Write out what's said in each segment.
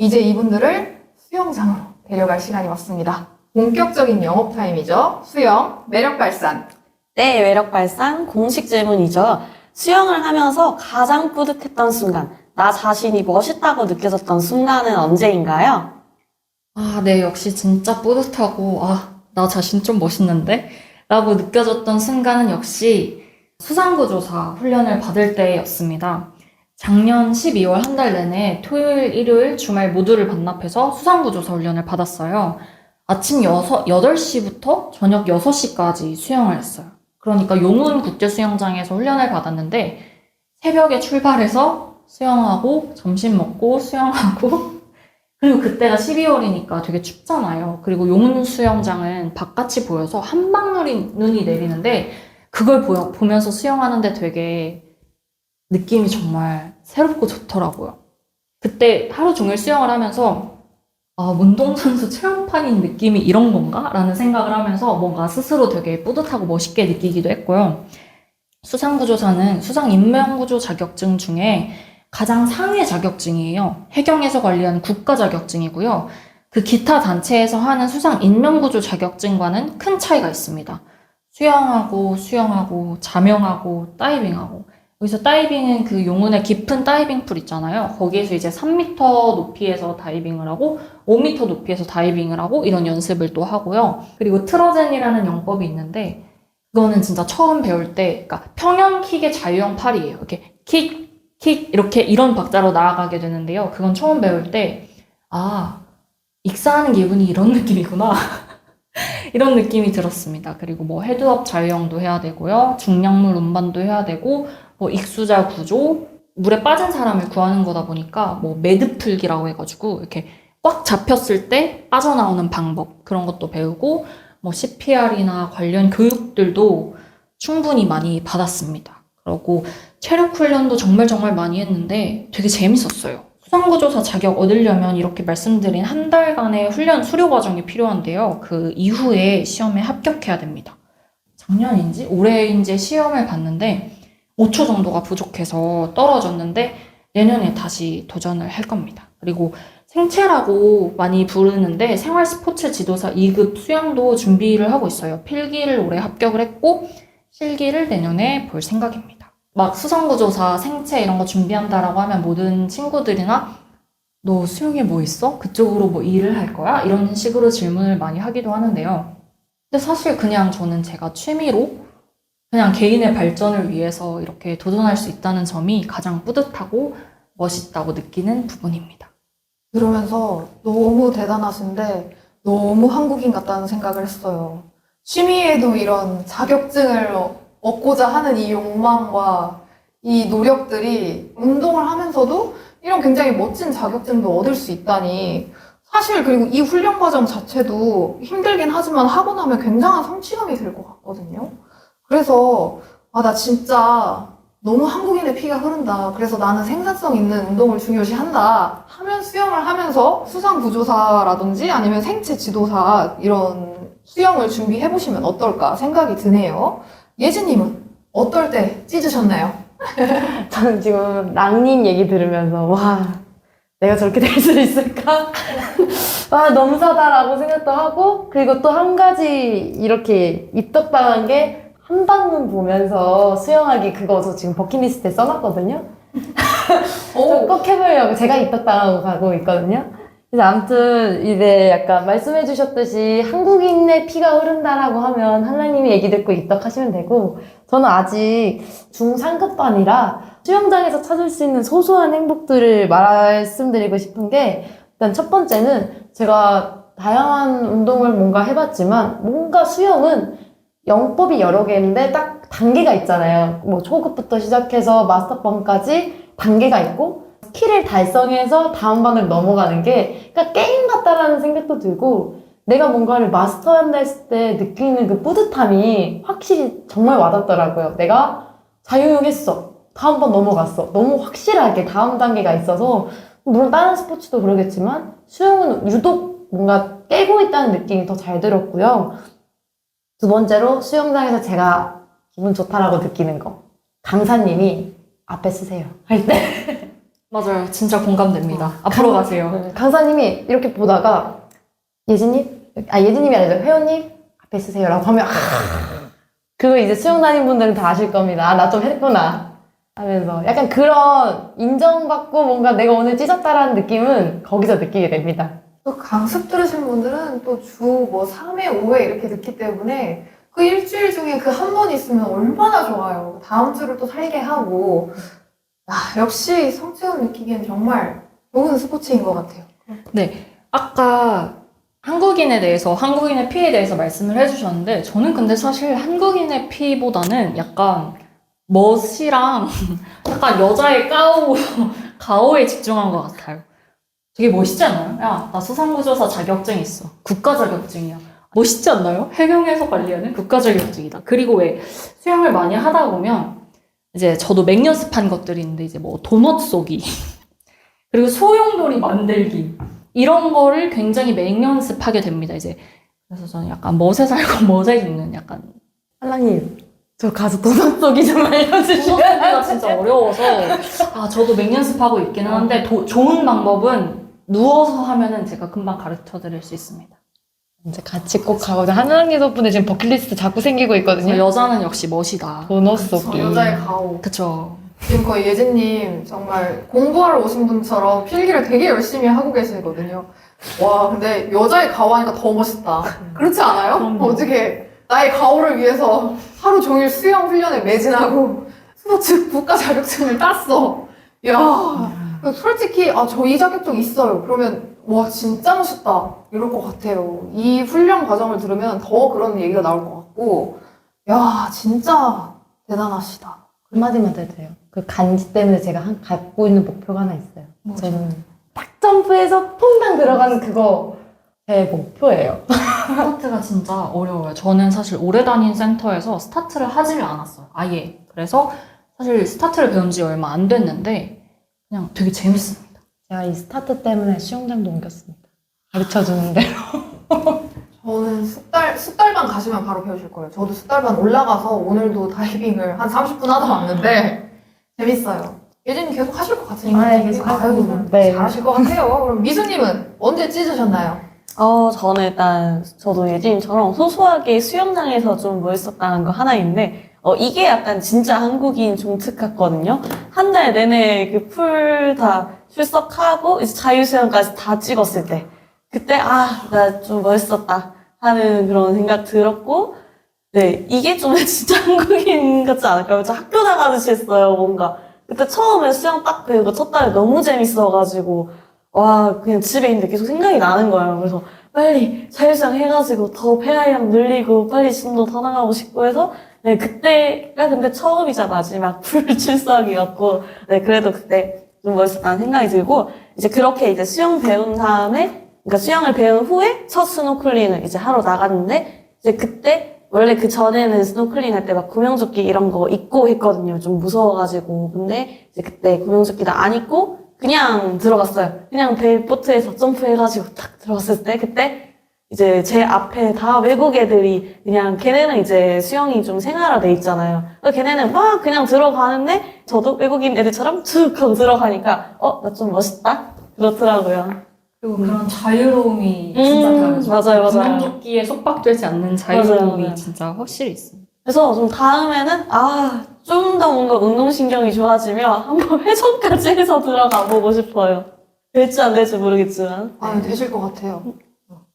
이제 이분들을 수영장으로 데려갈 시간이 왔습니다. 본격적인 영업 타임이죠. 수영, 매력 발산. 네, 매력 발산 공식 질문이죠. 수영을 하면서 가장 뿌듯했던 순간, 나 자신이 멋있다고 느껴졌던 순간은 언제인가요? 아, 네, 역시 진짜 뿌듯하고, 아, 나 자신 좀 멋있는데? 라고 느껴졌던 순간은 역시 수상구조사 훈련을 받을 때였습니다. 작년 12월 한 달 내내 토요일, 일요일, 주말 모두를 반납해서 수상구조사 훈련을 받았어요. 아침 6, 8시부터 저녁 6시까지 수영을 했어요. 그러니까 용운 국제수영장에서 훈련을 받았는데 새벽에 출발해서 수영하고 점심 먹고 수영하고 그리고 그때가 12월이니까 되게 춥잖아요. 그리고 용운 수영장은 바깥이 보여서 한방눈이 눈이 내리는데 그걸 보여, 보면서 수영하는데 되게 느낌이 정말 새롭고 좋더라고요. 그때 하루 종일 수영을 하면서 아, 운동선수 체험판인 느낌이 이런 건가? 라는 생각을 하면서 뭔가 스스로 되게 뿌듯하고 멋있게 느끼기도 했고요. 수상구조사는 수상인명구조 자격증 중에 가장 상위 자격증이에요. 해경에서 관리하는 국가 자격증이고요. 그 기타 단체에서 하는 수상인명구조 자격증과는 큰 차이가 있습니다. 수영하고 수영하고 자명하고 다이빙하고 여기서 다이빙은 그 용운의 깊은 다이빙 풀 있잖아요. 거기에서 이제 3m 높이에서 다이빙을 하고 5m 높이에서 다이빙을 하고 이런 연습을 또 하고요. 그리고 트러젠이라는 영법이 있는데 그거는 진짜 처음 배울 때 그러니까 평형 킥의 자유형 팔이에요. 이렇게 킥, 킥 이렇게 이런 박자로 나아가게 되는데요. 그건 처음 배울 때 아, 익사하는 기분이 이런 느낌이구나. 이런 느낌이 들었습니다. 그리고 뭐 헤드업 자유형도 해야 되고요. 중량물 운반도 해야 되고 뭐 익수자 구조, 물에 빠진 사람을 구하는 거다 보니까 뭐 매듭 풀기라고 해가지고 이렇게 꽉 잡혔을 때 빠져나오는 방법 그런 것도 배우고 뭐 CPR이나 관련 교육들도 충분히 많이 받았습니다. 그리고 체력 훈련도 정말 정말 많이 했는데 되게 재밌었어요. 수상구조사 자격 얻으려면 이렇게 말씀드린 한 달간의 훈련 수료 과정이 필요한데요. 그 이후에 시험에 합격해야 됩니다. 작년인지 올해인지 시험을 봤는데 5초 정도가 부족해서 떨어졌는데 내년에 다시 도전을 할 겁니다. 그리고 생체라고 많이 부르는데 생활 스포츠 지도사 2급 수영도 준비를 하고 있어요. 필기를 올해 합격을 했고 실기를 내년에 볼 생각입니다. 막 수성구조사, 생체 이런 거 준비한다라고 하면 모든 친구들이나 너 수영에 뭐 있어? 그쪽으로 뭐 일을 할 거야? 이런 식으로 질문을 많이 하기도 하는데요. 근데 사실 그냥 저는 제가 취미로 그냥 개인의 발전을 위해서 이렇게 도전할 수 있다는 점이 가장 뿌듯하고 멋있다고 느끼는 부분입니다. 들으면서 너무 대단하신데 너무 한국인 같다는 생각을 했어요. 취미에도 이런 자격증을 얻고자 하는 이 욕망과 이 노력들이 운동을 하면서도 이런 굉장히 멋진 자격증도 얻을 수 있다니 사실 그리고 이 훈련 과정 자체도 힘들긴 하지만 하고 나면 굉장한 성취감이 들 것 같거든요. 그래서 아 나 진짜 너무 한국인의 피가 흐른다. 그래서 나는 생산성 있는 운동을 중요시한다. 하면 수영을 하면서 수상 구조사라든지 아니면 생체 지도사 이런 수영을 준비해 보시면 어떨까 생각이 드네요. 예진님은 어떨 때 찢으셨나요? 저는 지금 랑님 얘기 들으면서 와 내가 저렇게 될 수 있을까? 와 너무 사다라고 생각도 하고 그리고 또 한 가지 이렇게 입덕당한 게 한 방문 보면서 수영하기 그거 저 지금 버킷리스트에 써놨거든요. 저 꼭 해보려고 제가 입덕당하고 가고 있거든요. 그래서 아무튼 이제 약간 말씀해 주셨듯이 한국인의 피가 흐른다라고 하면 한라님이 얘기 듣고 입덕하시면 되고 저는 아직 중3급반이라 수영장에서 찾을 수 있는 소소한 행복들을 말씀드리고 싶은 게 일단 첫 번째는 제가 다양한 운동을 뭔가 해봤지만 뭔가 수영은 영법이 여러 개인데 딱 단계가 있잖아요. 뭐 초급부터 시작해서 마스터번까지 단계가 있고 스킬을 달성해서 다음 반을 넘어가는 게 그러니까 게임 같다라는 생각도 들고 내가 뭔가를 마스터한다 했을 때 느끼는 그 뿌듯함이 확실히 정말 와닿더라고요. 내가 자유형했어. 다음 번 넘어갔어. 너무 확실하게 다음 단계가 있어서 물론 다른 스포츠도 그러겠지만 수영은 유독 뭔가 깨고 있다는 느낌이 더 잘 들었고요. 두 번째로 수영장에서 제가 기분 좋다라고 느끼는 거. 강사님이 앞에 쓰세요. 할 때. 맞아요. 진짜 공감됩니다. 앞으로 가세요. 네, 강사님이 이렇게 보다가 예진님, 아 예진님이 아니라 회원님 앞에 쓰세요 라고 하면 아, 그거 이제 수영 다닌 분들은 다 아실 겁니다. 아 나 좀 했구나 하면서 약간 그런 인정받고 뭔가 내가 오늘 찢었다라는 느낌은 거기서 느끼게 됩니다. 또 강습 들으신 분들은 또 주 뭐 3회, 5회 이렇게 듣기 때문에 그 일주일 중에 그 한 번 있으면 얼마나 좋아요. 다음 주를 또 살게 하고. 아, 역시 성취감 느끼기엔 정말 좋은 스포츠인 것 같아요. 아까 한국인에 대해서, 한국인의 피에 대해서 말씀을 해주셨는데, 저는 근데 사실 한국인의 피보다는 약간 멋이랑 약간 여자의 까오, 가오에 집중한 것 같아요. 되게 멋있지 않아요? 야, 나 수상구조사 자격증 있어. 국가 자격증이야. 멋있지 않나요? 해경에서 관리하는 국가 자격증이다. 그리고 왜 수영을 많이 하다 보면 이제 저도 맹연습한 것들이 있는데 이제 뭐 도넛 쏘기 그리고 소용돌이 만들기 이런 거를 굉장히 맹연습하게 됩니다. 이제 그래서 저는 약간 멋에 살고 멋에 죽는 약간 한랑님 저 가서 도넛 쏘기 좀 알려주시면 도넛 쏘기가 진짜 어려워서 아 저도 맹연습하고 있기는 한데 도- 좋은 방법은 누워서 하면은 제가 금방 가르쳐 드릴 수 있습니다. 이제 같이 꼭 가보자. 한랑님 덕분에 지금 버킷리스트 자꾸 생기고 있거든요. 여자는 역시 멋이다. 도넛 저 쏘기. 여자의 가오. 그쵸. 지금 거의 예진님 정말 공부하러 오신 분처럼 필기를 되게 열심히 하고 계시거든요. 와, 근데 여자의 가오 하니까 더 멋있다. 그렇지 않아요? 그럼요. 어떻게 나의 가오를 위해서 하루 종일 수영 훈련에 매진하고 스포츠 국가 자격증을 땄어. 야, 솔직히 아, 저 이 자격증 있어요. 그러면 와, 진짜 멋있다. 이럴 것 같아요. 이 훈련 과정을 들으면 더 그런 얘기가 나올 것 같고, 야, 진짜 대단하시다. 한마디만 더 해도 돼요. 그 간지 때문에 제가 한, 갖고 있는 목표가 하나 있어요. 뭐죠? 저는 딱 점프해서 퐁당 들어가는 그거 제 목표예요. 스타트가 진짜 어려워요. 저는 사실 오래 다닌 센터에서 스타트를 하지를 않았어요. 아예. 그래서 사실 스타트를 배운 지 얼마 안 됐는데 그냥 되게 재밌습니다. 제가 이 스타트 때문에 수영장도 옮겼습니다. 가르쳐 주는데. 저는 숙달, 숙달반 가시면 바로 배우실 거예요. 저도 숙달반 올라가서 오늘도 다이빙을 한 30분 하다 왔는데, 재밌어요. 예진님 계속 하실 것 같으니까. 네, 계속 할 아이고, 겁니다. 네. 잘하실 것 같아요. 그럼 미수님은 언제 찢으셨나요? 어, 저는 일단, 저도 예진처럼 소소하게 수영장에서 좀 멋있었다는 거 하나 있는데, 어, 이게 약간 진짜 한국인 종특 같거든요. 한 달 내내 그 풀 다 출석하고, 이제 자유수영까지 다 찍었을 때. 그때, 아, 나 좀 멋있었다. 하는 그런 생각 들었고, 네, 이게 좀 진짜 한국인 같지 않을까요? 저 학교 나가듯이 했어요, 뭔가. 그때 처음에 수영 딱 배우고 첫 달에 너무 재밌어가지고, 와, 그냥 집에 있는데 계속 생각이 나는 거예요. 그래서 빨리 자율수영 해가지고 더 폐활량 늘리고 빨리 진도 더 나가고 싶고 해서 네, 그때가 근데 처음이자 마지막 풀 출석이었고 네, 그래도 그때 좀 멋있었다는 생각이 들고 이제 그렇게 이제 수영 배운 다음에 그러니까 수영을 배운 후에 첫 스노클링을 이제 하러 나갔는데 이제 그때 원래 그 전에는 스노클링 할 때 막 구명조끼 이런 거 입고 했거든요. 좀 무서워가지고. 근데 이제 그때 구명조끼도 안 입고 그냥 들어갔어요. 그냥 벨보트에서 점프해가지고 딱 들어갔을 때 그때 이제 제 앞에 다 외국 애들이 그냥 걔네는 이제 수영이 좀 생활화돼 있잖아요. 그래서 걔네는 막 그냥 들어가는데 저도 외국인 애들처럼 쭉 하고 들어가니까 어, 나 좀 멋있다? 그렇더라고요. 그리고 그런 자유로움이 진짜 음, 다르죠. 맞아요, 맞아요. 구명조끼에 속박되지 않는 자유로움이 맞아요, 맞아요. 진짜 확실히 있습니다. 그래서 좀 다음에는 아, 좀 더 뭔가 운동신경이 좋아지면 한번 회전까지 해서 들어가 보고 싶어요. 될지 안 될지 모르겠지만. 아, 되실 것 같아요.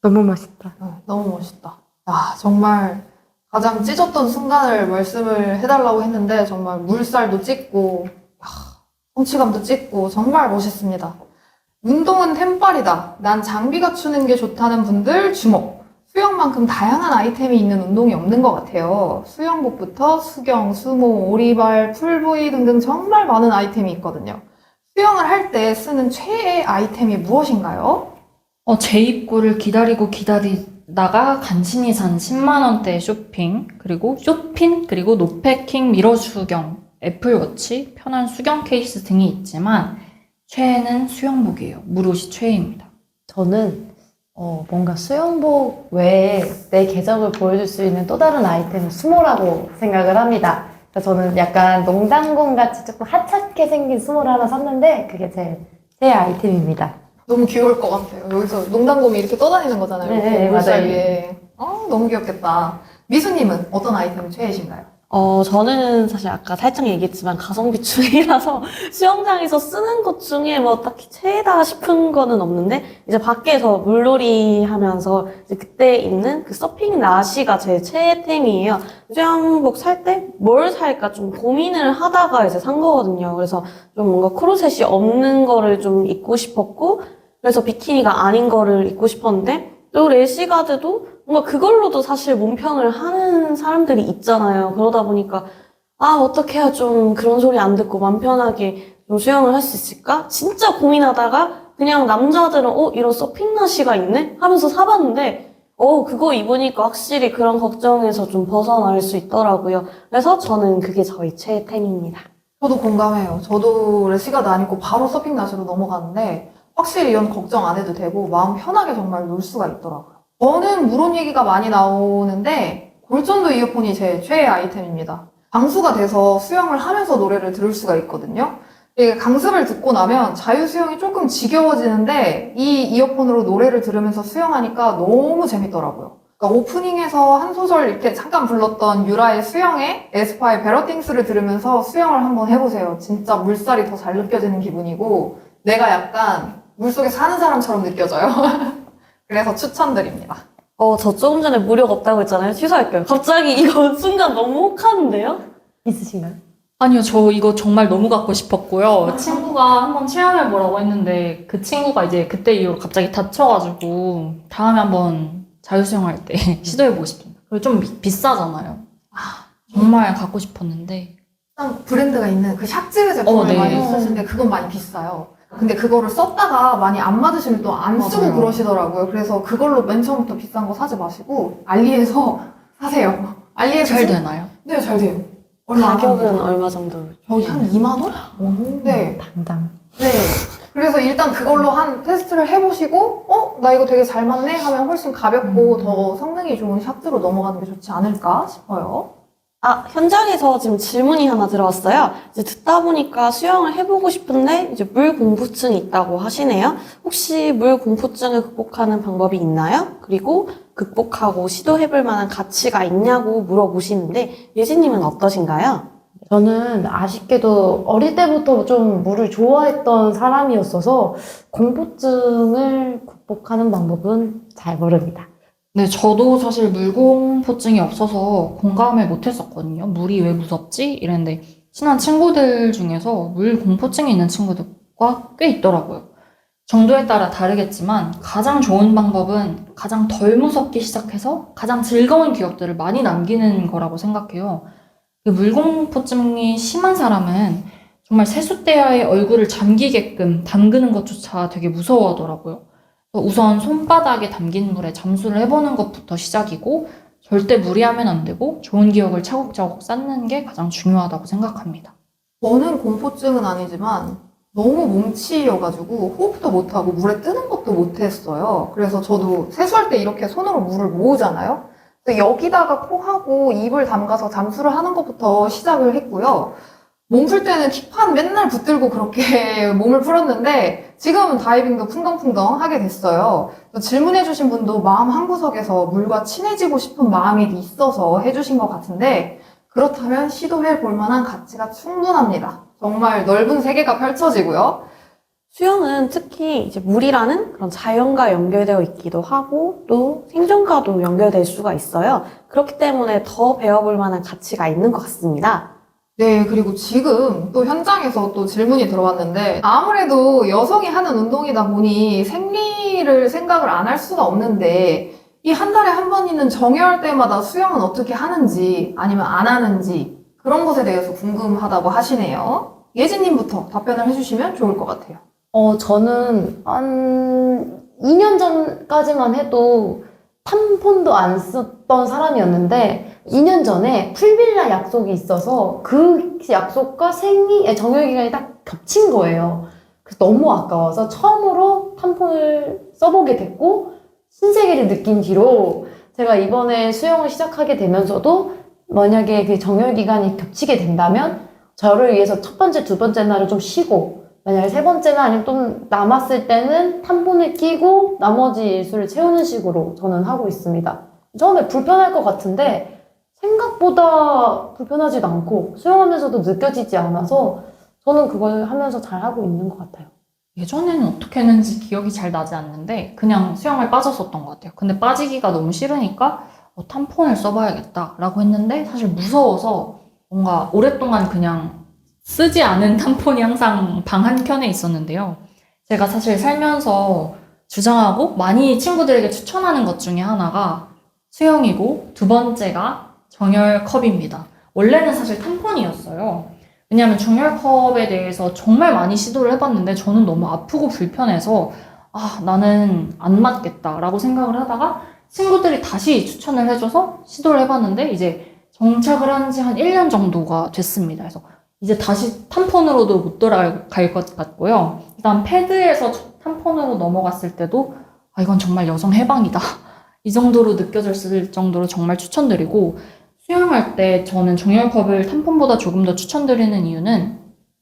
너무 멋있다. 어, 너무 멋있다. 야, 정말 가장 찢었던 순간을 말씀을 해달라고 했는데 정말 물살도 찢고 야, 성취감도 찢고 정말 멋있습니다. 운동은 템빨이다. 난 장비 갖추는 게 좋다는 분들 주목. 수영만큼 다양한 아이템이 있는 운동이 없는 것 같아요. 수영복부터 수경, 수모, 오리발, 풀부위 등등 정말 많은 아이템이 있거든요. 수영을 할 때 쓰는 최애 아이템이 무엇인가요? 어, 재입고를 기다리고 기다리다가 간신히 산 10만원대 쇼핑, 그리고 쇼핀, 그리고 노패킹 미러 수경, 애플워치, 편한 수경 케이스 등이 있지만, 최애는 수영복이에요. 무릇이 최애입니다. 저는 어, 뭔가 수영복 외에 내 궤적을 보여줄 수 있는 또 다른 아이템은 수모라고 생각을 합니다. 저는 약간 농장공 같이 조금 하찮게 생긴 수모를 하나 샀는데 그게 제, 제 아이템입니다. 너무 귀여울 것 같아요. 여기서 농담곰이 이렇게 떠다니는 거잖아요. 네, 물살 맞아요. 위에. 어, 너무 귀엽겠다. 미수님은 어떤 아이템이 최애신가요? 어, 저는 사실 아까 살짝 얘기했지만 가성비 중이라서 수영장에서 쓰는 것 중에 뭐 딱히 최다 싶은 거는 없는데 이제 밖에서 물놀이 하면서 그때 입는 그 서핑 나시가 제 최애템이에요. 수영복 살 때 뭘 살까 좀 고민을 하다가 이제 산 거거든요. 그래서 좀 뭔가 크로셋이 없는 거를 좀 입고 싶었고 그래서 비키니가 아닌 거를 입고 싶었는데 또 레시가드도 뭔가 그걸로도 사실 몸평을 하는 사람들이 있잖아요. 그러다 보니까 아 어떻게 해야 좀 그런 소리 안 듣고 맘 편하게 좀 수영을 할 수 있을까? 진짜 고민하다가 그냥 남자들은 어 이런 서핑 나시가 있네? 하면서 사봤는데 어 그거 입으니까 확실히 그런 걱정에서 좀 벗어날 수 있더라고요. 그래서 저는 그게 저희 최애템입니다. 저도 공감해요. 저도 레시가드 안 입고 바로 서핑 나시로 넘어가는데 확실히 이런 걱정 안 해도 되고 마음 편하게 정말 놀 수가 있더라고요. 저는 물온 얘기가 많이 나오는데 골전도 이어폰이 제 최애 아이템입니다. 방수가 돼서 수영을 하면서 노래를 들을 수가 있거든요. 이게 강습을 듣고 나면 자유 수영이 조금 지겨워지는데 이 이어폰으로 노래를 들으면서 수영하니까 너무 재밌더라고요. 그러니까 오프닝에서 한 소절 이렇게 잠깐 불렀던 유라의 수영에 에스파의 베러띵스를 들으면서 수영을 한번 해보세요. 진짜 물살이 더 잘 느껴지는 기분이고 내가 약간 물속에 사는 사람처럼 느껴져요. 그래서 추천드립니다. 어 저 조금 전에 무력 없다고 했잖아요. 취소할게요. 갑자기 이거 순간 너무 혹하는데요? 있으신가요? 아니요, 저 이거 정말 너무 갖고 싶었고요. 친구가 한번 체험해보라고 했는데 그 친구가 이제 그때 이후로 갑자기 다쳐가지고 다음에 한번 자유수영할 때 시도해보고 싶습니다. 그리고 좀 비- 비싸잖아요. 아, 정말 갖고 싶었는데 일단 브랜드가 있는 그 샥즈 제품을 어, 네. 많이 쓰시는데 그건 많이 비싸요. 근데 그거를 썼다가 많이 안 맞으시면 또 안 쓰고 맞아요. 그러시더라고요. 그래서 그걸로 맨 처음부터 비싼 거 사지 마시고 알리에서 사세요. 알리에서 잘 진- 되나요? 네, 잘 돼요. 얼마 안 가격은. 얼마 정도? 저희 한 2만 원? 네. 당당. 네. 그래서 일단 그걸로 한 테스트를 해보시고, 어? 나 이거 되게 잘 맞네? 하면 훨씬 가볍고 더 성능이 좋은 샥즈로 넘어가는 게 좋지 않을까 싶어요. 아, 현장에서 지금 질문이 하나 들어왔어요. 이제 듣다 보니까 수영을 해보고 싶은데 이제 물 공포증이 있다고 하시네요. 혹시 물 공포증을 극복하는 방법이 있나요? 그리고 극복하고 시도해볼 만한 가치가 있냐고 물어보시는데 예진님은 어떠신가요? 저는 아쉽게도 어릴 때부터 좀 물을 좋아했던 사람이었어서 공포증을 극복하는 방법은 잘 모릅니다. 네, 저도 사실 물공포증이 없어서 공감을 못 했었거든요. 물이 왜 무섭지? 이랬는데 친한 친구들 중에서 물 공포증이 있는 친구들과 꽤 있더라고요. 정도에 따라 다르겠지만 가장 좋은 방법은 가장 덜 무섭게 시작해서 가장 즐거운 기억들을 많이 남기는 거라고 생각해요. 그 물공포증이 심한 사람은 정말 세숫대야의 얼굴을 잠기게끔 담그는 것조차 되게 무서워하더라고요. 우선 손바닥에 담긴 물에 잠수를 해보는 것부터 시작이고 절대 무리하면 안 되고 좋은 기억을 차곡차곡 쌓는 게 가장 중요하다고 생각합니다. 저는 공포증은 아니지만 너무 몸치여가지고 호흡도 못하고 물에 뜨는 것도 못했어요. 그래서 저도 세수할 때 이렇게 손으로 물을 모으잖아요. 여기다가 코 하고 입을 담가서 잠수를 하는 것부터 시작을 했고요. 몸 풀 때는 킥판 맨날 붙들고 그렇게 몸을 풀었는데 지금은 다이빙도 풍덩풍덩 하게 됐어요. 또 질문해주신 분도 마음 한구석에서 물과 친해지고 싶은 마음이 있어서 해주신 것 같은데 그렇다면 시도해 볼 만한 가치가 충분합니다. 정말 넓은 세계가 펼쳐지고요. 수영은 특히 이제 물이라는 그런 자연과 연결되어 있기도 하고 또 생존과도 연결될 수가 있어요. 그렇기 때문에 더 배워볼 만한 가치가 있는 것 같습니다. 네, 그리고 지금 또 현장에서 또 질문이 들어왔는데 아무래도 여성이 하는 운동이다 보니 생리를 생각을 안 할 수가 없는데 이 한 달에 한 번 있는 정혈 때마다 수영은 어떻게 하는지 아니면 안 하는지 그런 것에 대해서 궁금하다고 하시네요. 예진님부터 답변을 해주시면 좋을 것 같아요. 어, 저는 한 2년 전까지만 해도 탐폰도 안 썼던 사람이었는데 2년 전에 풀빌라 약속이 있어서 그 약속과 생리, 에, 정혈기간이 딱 겹친 거예요. 그래서 너무 아까워서 처음으로 탐폰을 써보게 됐고 신세계를 느낀 뒤로 제가 이번에 수영을 시작하게 되면서도 만약에 그 정열 기간이 겹치게 된다면 저를 위해서 첫 번째, 두 번째 날을 좀 쉬고 만약에 세 번째나 아니면 좀 남았을 때는 탐폰을 끼고 나머지 일수를 채우는 식으로 저는 하고 있습니다. 처음에 불편할 것 같은데 생각보다 불편하지도 않고 수영하면서도 느껴지지 않아서 저는 그걸 하면서 잘 하고 있는 것 같아요. 예전에는 어떻게 했는지 기억이 잘 나지 않는데 그냥 수영을 빠졌었던 것 같아요. 근데 빠지기가 너무 싫으니까 어, 탐폰을 써봐야겠다라고 했는데 사실 무서워서 뭔가 오랫동안 그냥 쓰지 않은 탐폰이 항상 방 한 켠에 있었는데요. 제가 사실 살면서 주장하고 많이 친구들에게 추천하는 것 중에 하나가 수영이고 두 번째가 정열컵입니다. 원래는 사실 탐폰이었어요. 왜냐하면 정열컵에 대해서 정말 많이 시도를 해봤는데 저는 너무 아프고 불편해서 아 나는 안 맞겠다라고 생각을 하다가 친구들이 다시 추천을 해줘서 시도를 해봤는데 이제 정착을 한 지 한 1년 정도가 됐습니다. 그래서 이제 다시 탐폰으로도 못 돌아갈 것 같고요. 일단 패드에서 탐폰으로 넘어갔을 때도 아 이건 정말 여성 해방이다. 이 정도로 느껴졌을 정도로 정말 추천드리고 수영할 때 저는 정열컵을 탐폰보다 조금 더 추천드리는 이유는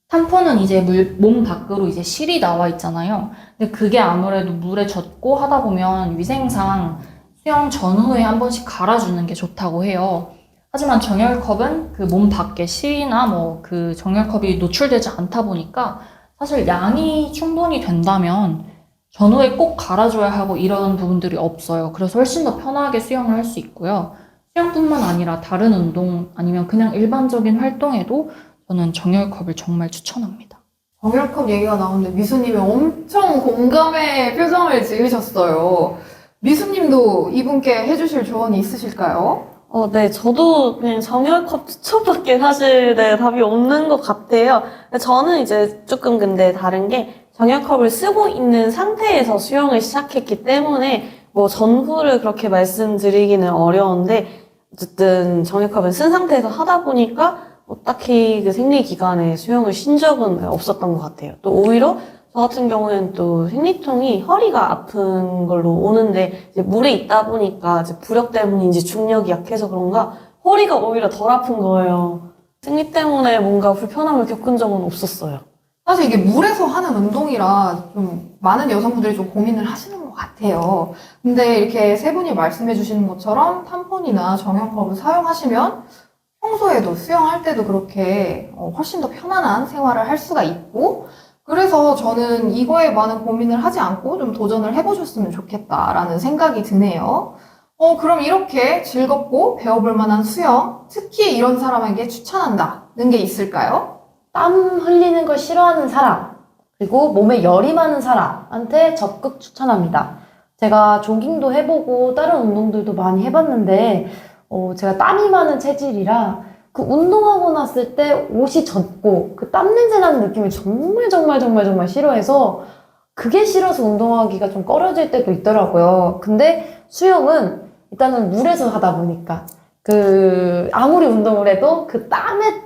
탐폰은 이제 물, 몸 밖으로 이제 실이 나와 있잖아요. 근데 그게 아무래도 물에 젖고 하다 보면 위생상 수영 전후에 한 번씩 갈아주는 게 좋다고 해요. 하지만 정열컵은 그 몸 밖에 실이나 뭐 그 정열컵이 노출되지 않다 보니까 사실 양이 충분히 된다면 전후에 꼭 갈아줘야 하고 이런 부분들이 없어요. 그래서 훨씬 더 편하게 수영을 할 수 있고요. 수영뿐만 아니라 다른 운동 아니면 그냥 일반적인 활동에도 저는 정열컵을 정말 추천합니다. 정열컵 얘기가 나오는데 미수님이 엄청 공감의 표정을 지으셨어요. 미수님도 이분께 해주실 조언이 있으실까요? 어, 네, 저도 그냥 정열컵 추천밖에 사실 네, 답이 없는 것 같아요. 저는 이제 조금 근데 다른 게 정열컵을 쓰고 있는 상태에서 수영을 시작했기 때문에 뭐 전후를 그렇게 말씀드리기는 어려운데 어쨌든 정열컵을 쓴 상태에서 하다 보니까 뭐 딱히 그 생리 기간에 수영을 쉰 적은 없었던 것 같아요. 또 오히려 저 같은 경우에는 또 생리통이 허리가 아픈 걸로 오는데 물에 있다 보니까 이제 부력 때문인지 중력이 약해서 그런가 허리가 오히려 덜 아픈 거예요. 생리 때문에 뭔가 불편함을 겪은 적은 없었어요. 사실 이게 물에서 하는 운동이라 좀 많은 여성분들이 좀 고민을 하시는 것 같아요. 근데 이렇게 세 분이 말씀해 주시는 것처럼 탐폰이나 정형컵을 사용하시면 평소에도 수영할 때도 그렇게 어, 훨씬 더 편안한 생활을 할 수가 있고 그래서 저는 이거에 많은 고민을 하지 않고 좀 도전을 해보셨으면 좋겠다라는 생각이 드네요. 어, 그럼 이렇게 즐겁고 배워볼 만한 수영, 특히 이런 사람에게 추천한다는 게 있을까요? 땀 흘리는 걸 싫어하는 사람, 그리고 몸에 열이 많은 사람한테 적극 추천합니다. 제가 조깅도 해보고 다른 운동들도 많이 해봤는데, 어, 제가 땀이 많은 체질이라 그 운동하고 났을 때 옷이 젖고 그 땀 냄새 나는 느낌을 정말 정말 정말 정말 싫어해서 그게 싫어서 운동하기가 좀 꺼려질 때도 있더라고요. 근데 수영은 일단은 물에서 하다 보니까 그 아무리 운동을 해도 그 땀에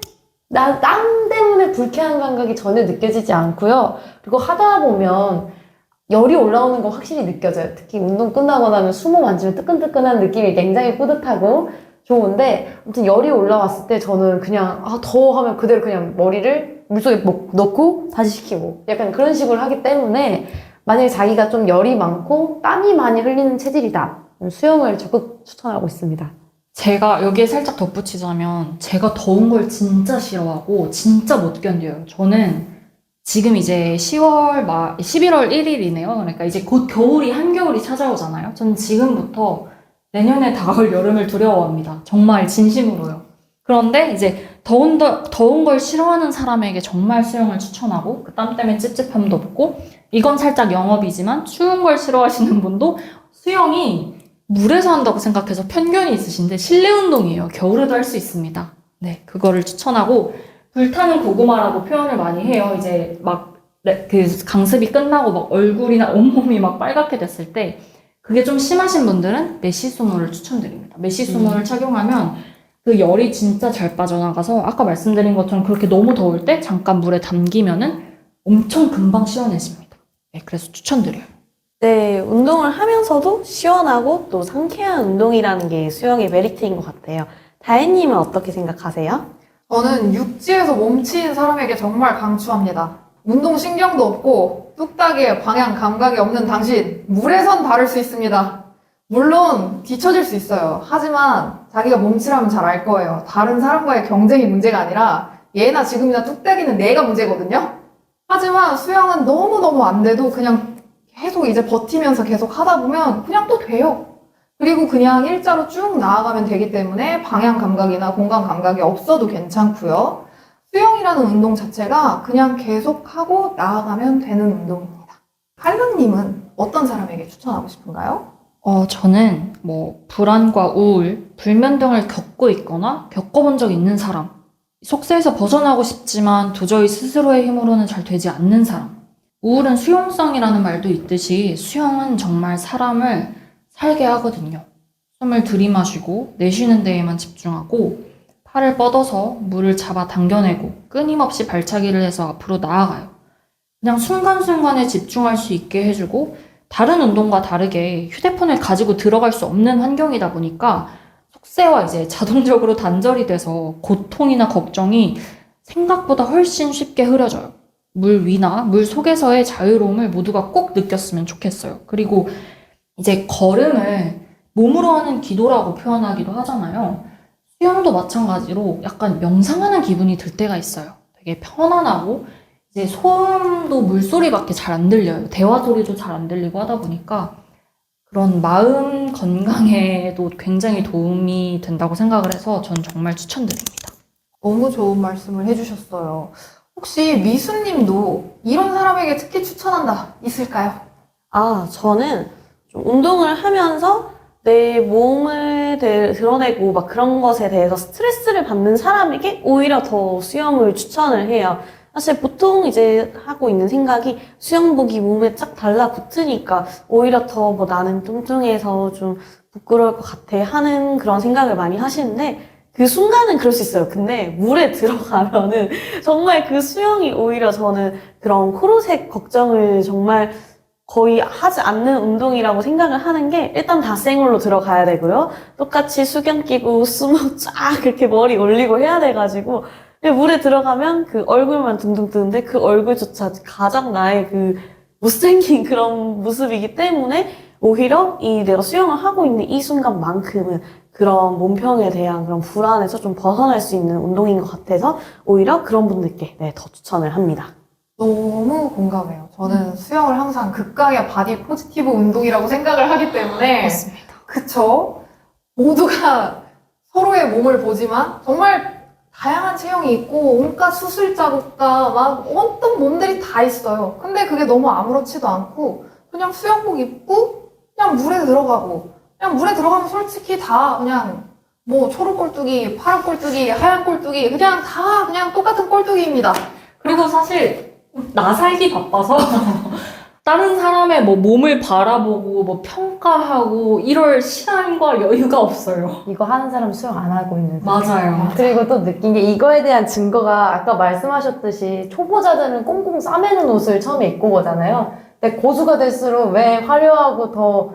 나 땀 때문에 불쾌한 감각이 전혀 느껴지지 않고요. 그리고 하다 보면 열이 올라오는 거 확실히 느껴져요. 특히 운동 끝나고 나면 수모 만지면 뜨끈뜨끈한 느낌이 굉장히 뿌듯하고 좋은데 아무튼 열이 올라왔을 때 저는 그냥 아 더워 하면 그대로 그냥 머리를 물속에 먹- 넣고 다시 식히고 약간 그런 식으로 하기 때문에 만약에 자기가 좀 열이 많고 땀이 많이 흘리는 체질이다. 수영을 적극 추천하고 있습니다. 제가 여기에 살짝 덧붙이자면 제가 더운 걸 진짜 싫어하고 진짜 못 견뎌요. 저는 지금 이제 10월 말 11월 1일이네요. 그러니까 이제 곧 겨울이 한겨울이 찾아오잖아요. 저는 지금부터 내년에 다가올 여름을 두려워합니다. 정말 진심으로요. 그런데 이제 더운, 더, 더운 걸 싫어하는 사람에게 정말 수영을 추천하고 그 땀 때문에 찝찝함도 없고 이건 살짝 영업이지만 추운 걸 싫어하시는 분도 수영이 물에서 한다고 생각해서 편견이 있으신데 실내 운동이에요. 겨울에도 할 수 있습니다. 네, 그거를 추천하고 불타는 고구마라고 표현을 많이 해요. 이제 막 그 강습이 끝나고 막 얼굴이나 온몸이 막 빨갛게 됐을 때 그게 좀 심하신 분들은 메시소노를 추천드립니다. 메시소노를 착용하면 그 열이 진짜 잘 빠져나가서 아까 말씀드린 것처럼 그렇게 너무 더울 때 잠깐 물에 담기면은 엄청 금방 시원해집니다. 네, 그래서 추천드려요. 네, 운동을 하면서도 시원하고 또 상쾌한 운동이라는 게 수영의 메리트인 것 같아요. 다혜님은 어떻게 생각하세요? 저는 육지에서 몸치인 사람에게 정말 강추합니다. 운동 신경도 없고 뚝딱이에 방향 감각이 없는 당신 물에선 다를 수 있습니다. 물론 뒤처질 수 있어요. 하지만 자기가 몸치라면 잘 알 거예요. 다른 사람과의 경쟁이 문제가 아니라 얘나 지금이나 뚝딱이는 내가 문제거든요. 하지만 수영은 너무너무 안 돼도 그냥 계속 이제 버티면서 계속 하다 보면 그냥 또 돼요. 그리고 그냥 일자로 쭉 나아가면 되기 때문에 방향 감각이나 공간 감각이 없어도 괜찮고요. 수영이라는 운동 자체가 그냥 계속 하고 나아가면 되는 운동입니다. 한랑님은 어떤 사람에게 추천하고 싶은가요? 어, 저는 뭐 불안과 우울, 불면 등을 겪고 있거나 겪어본 적 있는 사람, 속세에서 벗어나고 싶지만 도저히 스스로의 힘으로는 잘 되지 않는 사람. 우울은 수용성이라는 말도 있듯이 수영은 정말 사람을 살게 하거든요. 숨을 들이마시고 내쉬는 데에만 집중하고 팔을 뻗어서 물을 잡아 당겨내고 끊임없이 발차기를 해서 앞으로 나아가요. 그냥 순간순간에 집중할 수 있게 해주고 다른 운동과 다르게 휴대폰을 가지고 들어갈 수 없는 환경이다 보니까 속세와 이제 자동적으로 단절이 돼서 고통이나 걱정이 생각보다 훨씬 쉽게 흐려져요. 물 위나 물 속에서의 자유로움을 모두가 꼭 느꼈으면 좋겠어요. 그리고 이제 걸음을 몸으로 하는 기도라고 표현하기도 하잖아요. 수영도 마찬가지로 약간 명상하는 기분이 들 때가 있어요. 되게 편안하고 이제 소음도 물소리밖에 잘 안 들려요. 대화 소리도 잘 안 들리고 하다 보니까 그런 마음 건강에도 굉장히 도움이 된다고 생각을 해서 전 정말 추천드립니다. 너무 좋은 말씀을 해주셨어요. 혹시 미수님도 이런 사람에게 특히 추천한다 있을까요? 아, 저는 좀 운동을 하면서 내 몸을 대- 드러내고 막 그런 것에 대해서 스트레스를 받는 사람에게 오히려 더 수영을 추천을 해요. 사실 보통 이제 하고 있는 생각이 수영복이 몸에 쫙 달라붙으니까 오히려 더 뭐 나는 뚱뚱해서 좀 부끄러울 것 같아 하는 그런 생각을 많이 하시는데 그 순간은 그럴 수 있어요. 근데 물에 들어가면은 정말 그 수영이 오히려 저는 그런 코로색 걱정을 정말 거의 하지 않는 운동이라고 생각을 하는 게 일단 다 생얼로 들어가야 되고요. 똑같이 수경 끼고 숨을 쫙 그렇게 머리 올리고 해야 돼가지고 물에 들어가면 그 얼굴만 둥둥 뜨는데 그 얼굴조차 가장 나의 그 못생긴 그런 모습이기 때문에 오히려 이 내가 수영을 하고 있는 이 순간만큼은 그런 몸평에 대한 그런 불안에서 좀 벗어날 수 있는 운동인 것 같아서 오히려 그런 분들께 네, 더 추천을 합니다. 너무 공감해요. 저는 수영을 항상 극강의 바디 포지티브 운동이라고 생각을 하기 때문에 맞습니다. 그쵸? 모두가 서로의 몸을 보지만 정말 다양한 체형이 있고 온갖 수술 자국과 막 어떤 몸들이 다 있어요. 근데 그게 너무 아무렇지도 않고 그냥 수영복 입고 그냥 물에 들어가고 그냥 물에 들어가면 솔직히 다 그냥 뭐 초록 꼴뚜기, 파란 꼴뚜기, 하얀 꼴뚜기 그냥 다 그냥 똑같은 꼴뚜기입니다. 그리고 사실 나 살기 바빠서 다른 사람의 뭐 몸을 바라보고 뭐 평가하고 이럴 시간과 여유가 없어요. 이거 하는 사람 수영 안 하고 있는 사람. 맞아요. 그리고 또 느낀 게 이거에 대한 증거가 아까 말씀하셨듯이 초보자들은 꽁꽁 싸매는 옷을 처음에 입고 오잖아요. 근데 고수가 될수록 왜 화려하고 더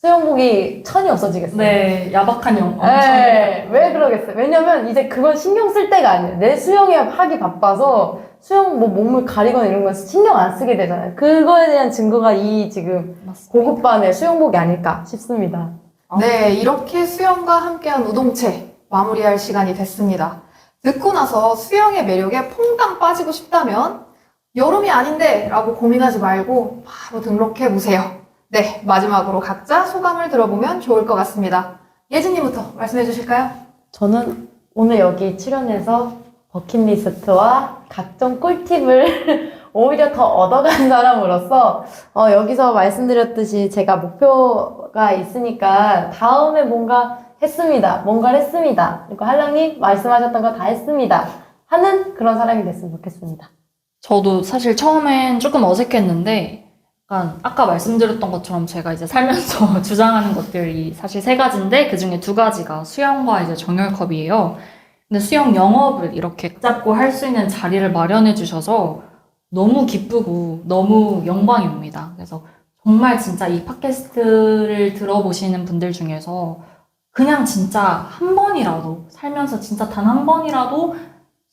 수영복이 천이 없어지겠어요? 네, 야박한 영. 네, 왜 그러겠어요? 왜냐면 이제 그건 신경 쓸 때가 아니에요. 내 수영에 하기 바빠서 수영 뭐 몸을 가리거나 이런 건 신경 안 쓰게 되잖아요. 그거에 대한 증거가 이 지금 맞습니다. 고급반의 수영복이 아닐까 싶습니다. 네, 이렇게 수영과 함께한 우동체 마무리할 시간이 됐습니다. 듣고 나서 수영의 매력에 퐁당 빠지고 싶다면 여름이 아닌데 라고 고민하지 말고 바로 등록해 보세요. 네, 마지막으로 각자 소감을 들어보면 좋을 것 같습니다. 예진님부터 말씀해 주실까요? 저는 오늘 여기 출연해서 버킷리스트와 각종 꿀팁을 오히려 더 얻어간 사람으로서 어, 여기서 말씀드렸듯이 제가 목표가 있으니까 다음에 뭔가 했습니다. 뭔가를 했습니다. 그리고 한랑님 말씀하셨던 거 다 했습니다. 하는 그런 사람이 됐으면 좋겠습니다. 저도 사실 처음엔 조금 어색했는데, 약간 아까 말씀드렸던 것처럼 제가 이제 살면서 주장하는 것들이 사실 세 가지인데 그 중에 두 가지가 수영과 이제 정열컵이에요. 근데 수영 영업을 이렇게 잡고 할 수 있는 자리를 마련해 주셔서 너무 기쁘고 너무 영광입니다. 그래서 정말 진짜 이 팟캐스트를 들어보시는 분들 중에서 그냥 진짜 한 번이라도 살면서 진짜 단 한 번이라도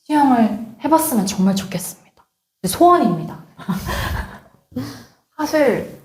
수영을 해봤으면 정말 좋겠습니다. 소원입니다. 사실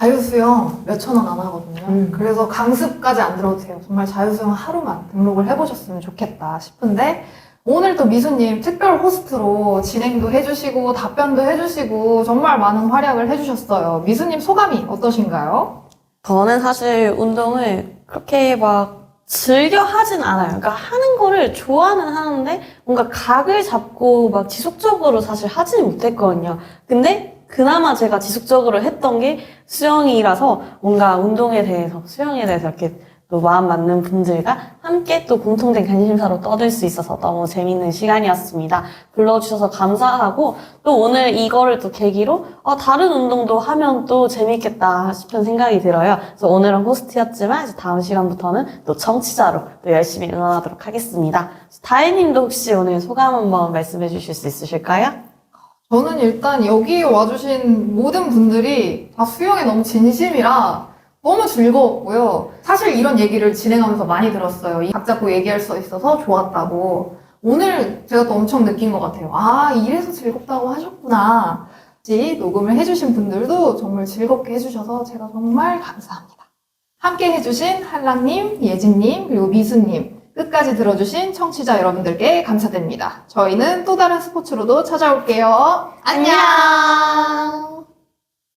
자유수영 몇천 원 안 하거든요. 음. 그래서 강습까지 안 들어도 돼요. 정말 자유수영 하루만 등록을 해보셨으면 좋겠다 싶은데 오늘 또 미수님 특별 호스트로 진행도 해주시고 답변도 해주시고 정말 많은 활약을 해주셨어요. 미수님 소감이 어떠신가요? 저는 사실 운동을 그렇게 막 즐겨 하진 않아요. 그러니까 하는 거를 좋아는 하는데 뭔가 각을 잡고 막 지속적으로 사실 하지는 못했거든요. 근데 그나마 제가 지속적으로 했던 게 수영이라서 뭔가 운동에 대해서, 수영에 대해서 이렇게 또 마음 맞는 분들과 함께 또 공통된 관심사로 떠들 수 있어서 너무 재밌는 시간이었습니다. 불러주셔서 감사하고 또 오늘 이거를 또 계기로 어, 다른 운동도 하면 또 재밌겠다 싶은 생각이 들어요. 그래서 오늘은 호스트였지만 다음 시간부터는 또 청취자로 또 열심히 응원하도록 하겠습니다. 다혜님도 혹시 오늘 소감 한번 말씀해 주실 수 있으실까요? 저는 일단 여기 와주신 모든 분들이 다 수영에 너무 진심이라 너무 즐거웠고요. 사실 이런 얘기를 진행하면서 많이 들었어요. 각 잡고 얘기할 수 있어서 좋았다고. 오늘 제가 또 엄청 느낀 것 같아요. 아, 이래서 즐겁다고 하셨구나. 같이 녹음을 해주신 분들도 정말 즐겁게 해주셔서 제가 정말 감사합니다. 함께 해주신 한랑님, 예진님, 그리고 미수님, 끝까지 들어주신 청취자 여러분들께 감사드립니다. 저희는 또 다른 스포츠로도 찾아올게요. 안녕!